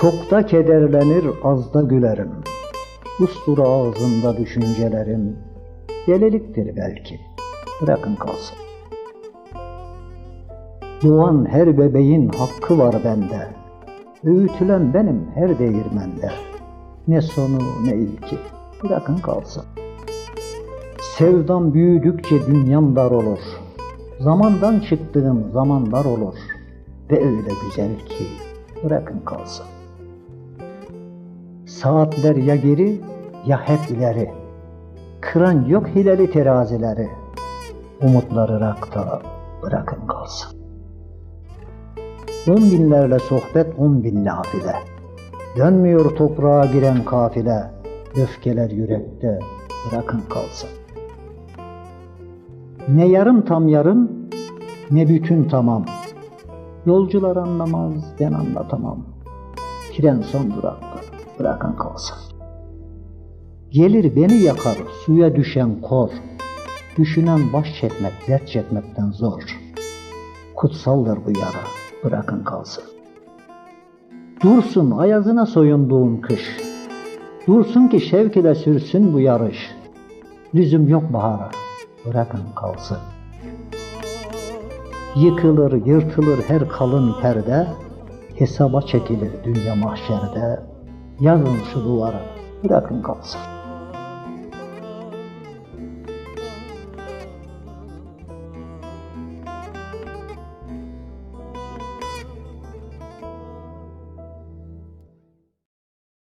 Çokta kederlenir, azda gülerim. Ustur ağzında düşüncelerim. Deliliktir belki. Bırakın kalsın. Doğan her bebeğin hakkı var bende. Öğütülen benim her değirmende. Ne sonu ne ilki. Bırakın kalsın. Sevdam büyüdükçe dünyam dar olur. Zamandan çıktığım zamanlar olur. Ve öyle güzel ki bırakın kalsın. Saatler ya geri ya hep ileri. Kıran yok hileli terazileri. Umutları rakta bırakın kalsın. On binlerle sohbet on bin nafile. Dönmüyor toprağa giren kafile. Öfkeler yürekte bırakın kalsın. Ne yarım tam yarım ne bütün tamam. Yolcular anlamaz ben anlatamam. Tren son durakta bırakın kalsın. Gelir beni yakar suya düşen kor. Düşünen baş çekmek dert çekmekten zor. Kutsaldır bu yara bırakın kalsın. Dursun ayazına soyunduğum kış. Dursun ki şevk ile sürsün bu yarış. Lüzum yok bahara bırakın kalsın. Yıkılır, yırtılır her kalın perde, hesaba çekilir dünya mahşerde. Yazın şu duvara, bırakın kalsın.